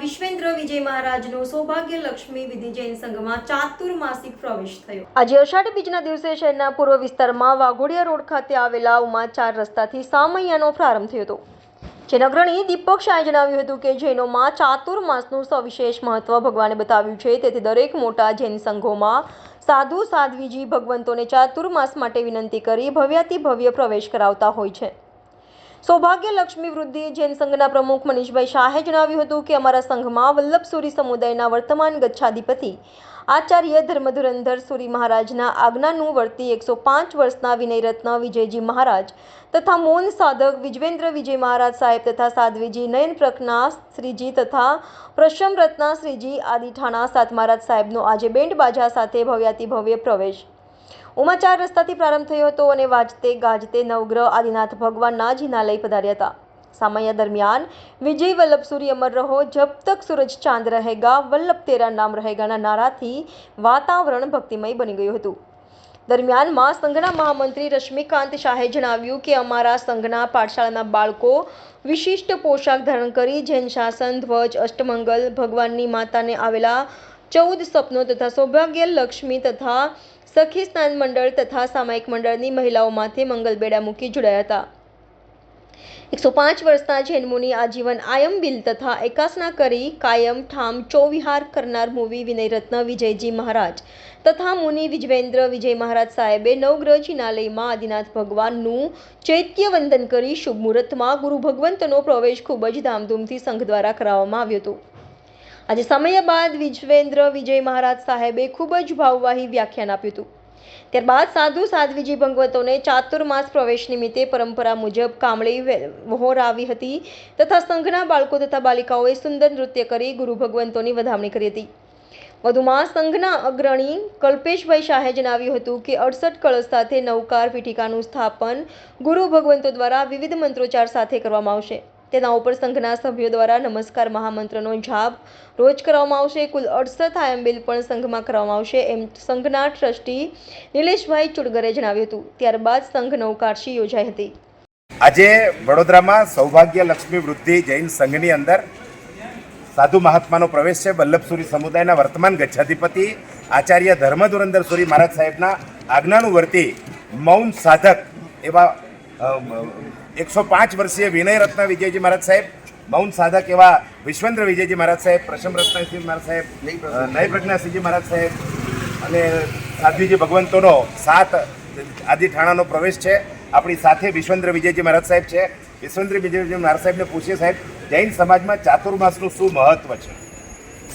વિશ્વેન્દ્ર વિજય મહારાજનો સૌભાગ્ય લક્ષ્મી વિધિ જૈન સંઘમાં ચાતુર્માસિક પ્રવેશ થયો. આજે અષાઢ બીજના દિવસે શહેરના પૂર્વ વિસ્તારમાં વાઘોડિયા રોડ ખાતે આવેલા ઉમા ચાર રસ્તાથી સામૈયાનો પ્રારંભ થયો હતો. જેના અગ્રણી દીપક શાહે જણાવ્યું હતું કે જૈનોમાં ચાતુર્માસનું સવિશેષ મહત્વ ભગવાને બતાવ્યું છે. તેથી દરેક મોટા જૈન સંઘોમાં સાધુ, સાધ્વીજી, ભગવંતોને ચાતુર્માસ માટે વિનંતી કરી ભવ્યાતિ ભવ્ય પ્રવેશ કરાવતા હોય છે. સૌભાગ્ય લક્ષ્મી વૃદ્ધિ જૈન સંઘના પ્રમુખ મનીષભાઈ શાહે જણાવ્યું હતું કે અમારા સંઘમાં વલ્લભસુરી સમુદાયના વર્તમાન ગચ્છાધિપતિ આચાર્ય ધર્મધુરંધર સુરી મહારાજના આજ્ઞાનું વર્તી એકસો પાંચ વર્ષના વિનયરત્ન વિજયજી મહારાજ તથા મૌન સાધક વિજવેન્દ્ર વિજય મહારાજ સાહેબ તથા સાધ્વીજી નયન પ્રજ્ઞા શ્રીજી તથા પ્રશમ રત્ના શ્રીજી આદિ ઠાણા સાત મહારાજ સાહેબનો આજે બેન્ડ બાજા સાથે ભવ્યાતિ ભવ્ય પ્રવેશ ઉમા ચાર રસ્તાથી પ્રારંભ થયો હતો અને વાજતે ગાજતે નવગ્રહ આદિનાથ ભગવાનના જિનાલય પધાર્યા હતા. સામૈયા દરમિયાન વિજય વલ્લભ સૂર્ય અમર રહો, જબ તક સૂરજ ચાંદ રહેગા, વલ્લભ તેરા નામ રહેગાના નારાથી વાતાવરણ ભક્તિમય બની ગયું હતું. દરમિયાનમાં સંઘના મહામંત્રી રશ્મિકાંત શાહે જણાવ્યું કે અમારા સંઘના પાઠશાળાના બાળકો વિશિષ્ટ પોશાક ધારણ કરી જૈન શાસન, ધ્વજ, અષ્ટમંગલ, ભગવાનની માતાને આવેલા ચૌદ સપનો તથા સૌભાગ્ય લક્ષ્મી તથા સખી સ્નાન મંડળ તથા સામાયિક મંડળની મહિલાઓ માથે મંગલબેડા મૂકી જોડાયા હતા. એકસો પાંચ વર્ષના જૈનમુનિ આજીવન આયમ બિલ તથા એકાસના કરી કાયમ ઠામ ચોવિહાર કરનાર મૂવી વિનયરત્ન વિજયજી મહારાજ તથા મુનિ વિજવેન્દ્ર વિજય મહારાજ સાહેબે નવગ્રહ જિનાલયમાં આદિનાથ ભગવાનનું ચૈત્ય વંદન કરી શુભ મુહૂર્તમાં ગુરુ ભગવંતનો પ્રવેશ ખૂબ જ ધામધૂમથી સંઘ દ્વારા કરાવવામાં આવ્યો હતો. આજે સમય બાદ વિજવેન્દ્ર વિજય મહારાજ સાહેબે ખૂબ જ ભાવવાહી વ્યાખ્યાન આપ્યું હતું. ત્યારબાદ સાધુ સાધ્વીજી ભગવતોને ચાતુર્માસ પ્રવેશ નિમિત્તે પરંપરા મુજબ કામળી વહોર આવી હતી તથા સંઘના બાળકો તથા બાલિકાઓએ સુંદર નૃત્ય કરી ગુરુ ભગવંતોની વધામણી કરી હતી. વધુમાં સંઘના અગ્રણી કલ્પેશભાઈ શાહે જણાવ્યું હતું કે અડસઠ કળશ સાથે નવકાર પીઠિકાનું સ્થાપન ગુરુ ભગવંતો દ્વારા વિવિધ મંત્રોચ્ચાર સાથે કરવામાં આવશે. તેના ઉપર સંઘના સભ્યો દ્વારા નમસ્કાર મહામંત્રનો જાપ રોજ કરવામાં આવશે. કુલ અડસઠ આયંબિલ પણ સંઘમાં કરવામાં આવશે એમ સંઘના ટ્રસ્ટી નિલેશભાઈ ચુડગરે જણાવ્યું હતું. ત્યારબાદ સંઘ નવકારશી યોજાઈ હતી. આજે વડોદરામાં સૌભાગ્ય લક્ષ્મી વૃદ્ધિ જૈન સંઘની અંદર સાધુ મહાત્માનો પ્રવેશ છે. વલ્લભસુરી સમુદાયના વર્તમાન ગચ્છાધિપતિ આચાર્ય ધર્મધુરંદરસુરી મહારાજ સાહેબના આજ્ઞાનું વર્તી મૌન સાધક એવા એકસો પાંચ વર્ષીય વિનય રત્ન વિજયજી મહારાજ સાહેબ મૌન સાધક એવા વિશ્વેન્દ્ર વિજયજી મહારાજ સાહેબ પ્રશમ રત્નસિંહ મહારાજ સાહેબ નય પ્રજ્ઞાસિંહજી મહારાજ સાહેબ અને સાધ્વીજી ભગવંતોનો સાત આદિ ઠાણાનો પ્રવેશ છે. આપણી સાથે વિશ્વેન્દ્ર વિજયજી મહારાજ સાહેબ છે. વિશ્વેન્દ્ર વિજયજી મહારાજ સાહેબને પૂછીએ સાહેબ જૈન સમાજમાં ચાતુર્માસનું શું મહત્વ છે?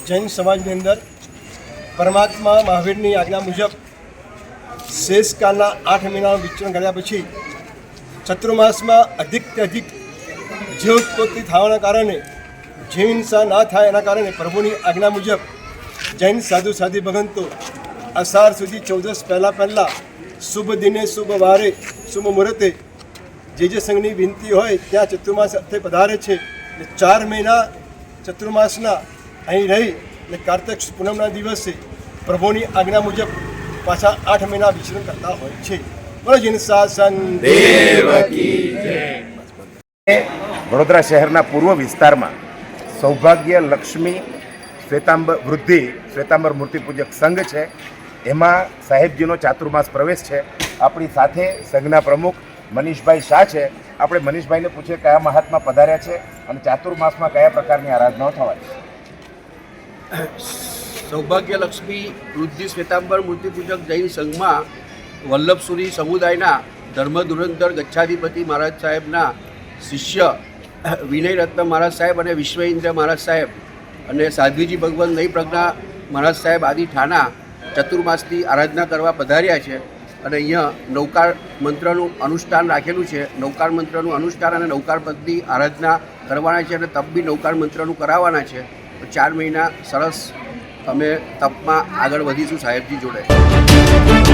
જૈન સમાજની અંદર પરમાત્મા મહાવીરની આજ્ઞા મુજબ શેષકાળના આઠ મહિનાનું વિચરણ કર્યા પછી ચતુર્માસમાં અધિકથી અધિક જીવ ઉત્પત્તિ થવાના કારણે જીવ હિંસા ના થાય એના કારણે પ્રભુની આજ્ઞા મુજબ જૈન સાધુ સાધી ભગંતો અસાર સુધી ચૌદસ પહેલાં પહેલાં શુભ દિને શુભ વારે, શુભ મુહૂર્તે જે જે સંઘની વિનંતી હોય ત્યાં ચતુર્માસ અર્થે પધારે છે. ને ચાર મહિના ચતુર્માસના અહીં રહી અને કાર્તિક પૂનમના દિવસે પ્રભુની આજ્ઞા મુજબ પાછા આઠ મહિના વિચરણ કરતા હોય છે. બોલો શાસન વડોદરા શહેરના પૂર્વ વિસ્તારમાં સૌભાગ્ય લક્ષ્મી શ્વેતાંબર વૃદ્ધિ, શ્વેતાંબર મૂર્તિ પૂજક સંઘ છે. એમાં સાહેબજીનો ચાતુર્માસ પ્રવેશ છે. આપણી સાથે સંઘના પ્રમુખ મનીષભાઈ શાહ છે. આપણે મનીષભાઈને પૂછીએ કયા મહાત્મા પધાર્યા છે અને ચાતુર્માસમાં કયા પ્રકારની આરાધનાઓ થવાય છે? સૌભાગ્ય લક્ષ્મી વૃદ્ધિ, શ્વેતાંબર મૂર્તિપૂજક જૈન સંઘમાં વલ્લભસુરી સમુદાયના ધર્મધુરંધર ગચ્છાધિપતિ મહારાજ સાહેબના શિષ્ય વિનય રત્ન મહારાજ સાહેબ અને વિશ્વેન્દ્ર મહારાજ સાહેબ અને સાધ્વીજી ભગવાન નહીં પ્રજ્ઞા મહારાજ સાહેબ આદિ ઠાણા ચતુર્માસની આરાધના કરવા પધાર્યા છે અને અહીંયા નૌકાર મંત્રનું અનુષ્ઠાન રાખેલું છે. નૌકાર મંત્રનું અનુષ્ઠાન અને નૌકાર પદની આરાધના કરવાના છે અને તપ બી નૌકાર મંત્રનું કરાવવાના છે. તો ચાર મહિના સરસ અમે તપમાં આગળ વધીશું સાહેબજી જોડે.